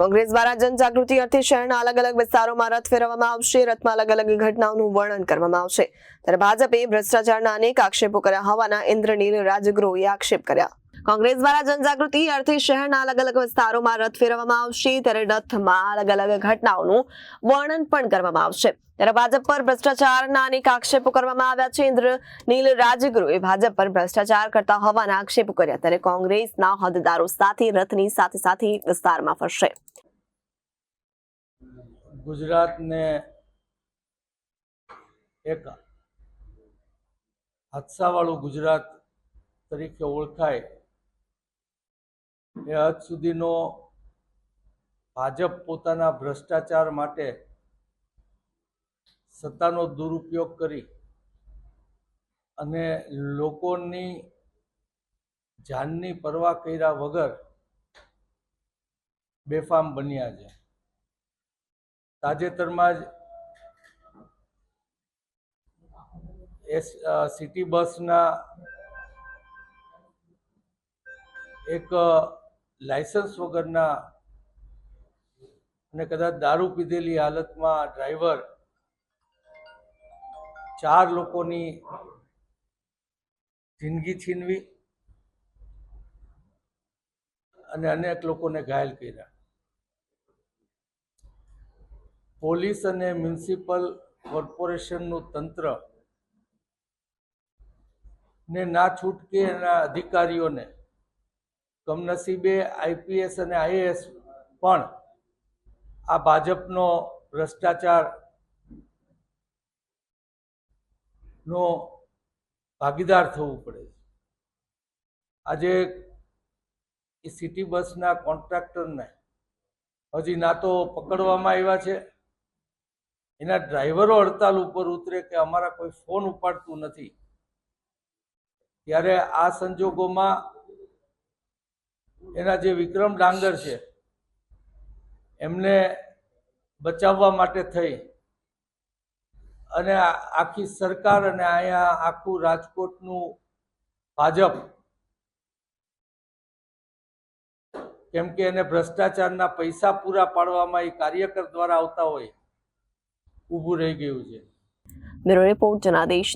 કોંગ્રેસ દ્વારા જનજાગૃતિ અર્થે શહેરના અલગ અલગ વિસ્તારોમાં રથ ફેરવવામાં આવશે. રથમાં અલગ અલગ ઘટનાઓનું વર્ણન કરવામાં આવશે. ત્યારે ભાજપે ભ્રષ્ટાચારના અનેક આક્ષેપો કર્યા હોવાના ઇન્દ્રનીલ રાજગૃહે આક્ષેપ કર્યા. કોંગ્રેસ દ્વારા જનજાગૃતિ અર્થે શહેરના અલગ અલગ વિસ્તારોમાં રથ ફેરવવામાં આવશે. ત્યારે રથમાં અલગ અલગ ઘટનાઓનું વર્ણન પણ કરવામાં આવશે. ત્યારે ભાજપ પર ભ્રષ્ટાચારના અનેક આક્ષેપો કરવામાં આવ્યા છે. ઇન્દ્ર નીલ રાજગૃહે ભાજપ પર ભ્રષ્ટાચાર કરતા હોવાના આક્ષેપો કર્યા. ત્યારે કોંગ્રેસના હોદ્દેદારો સાથે રથની સાથે સાથે વિસ્તારમાં ફરશે. ગુજરાતને એક હાદસાવાળું ગુજરાત તરીકે ઓળખાય, એ હદ સુધીનો ભાજપ પોતાના ભ્રષ્ટાચાર માટે સત્તાનો દુરુપયોગ કરી અને લોકોની જાનની પરવા કર્યા વગર બેફામ બન્યા છે. તાજેતરમાં જ એસ સિટી બસના એક લાયસન્સ વગરના અને કદાચ દારૂ પીધેલી હાલતમાં ડ્રાઈવર ચાર લોકોની જિંદગી છીનવી અને અનેક લોકોને ઘાયલ કર્યા. પોલીસ અને મ્યુનિસિપલ કોર્પોરેશનનું તંત્ર ને ના છૂટકે એના અધિકારીઓને કમનસીબે આઈપીએસ અને આઈએએસ પણ આ ભાજપનો ભ્રષ્ટાચાર નો ભાગીદાર થવું પડે છે. આજે એ સિટી બસના કોન્ટ્રાક્ટરને હજી ના તો પકડવામાં આવ્યા છે. એના ડ્રાઈવરો હડતાલ ઉપર ઉતરે કે અમારા કોઈ ફોન ઉપાડતું નથી. ત્યારે આ સંજોગોમાં એના જે વિક્રમ ડાંગર છે, એમને બચાવવા માટે થઈ. અને આખી સરકાર અને અહીંયા આખું રાજકોટનું ભાજપ કેમ કે એને ભ્રષ્ટાચારના પૈસા પૂરા પાડવામાં એ કાર્યકર દ્વારા આવતા હોય. ઊભું રહી ગયું છે. Bureau report Janadesh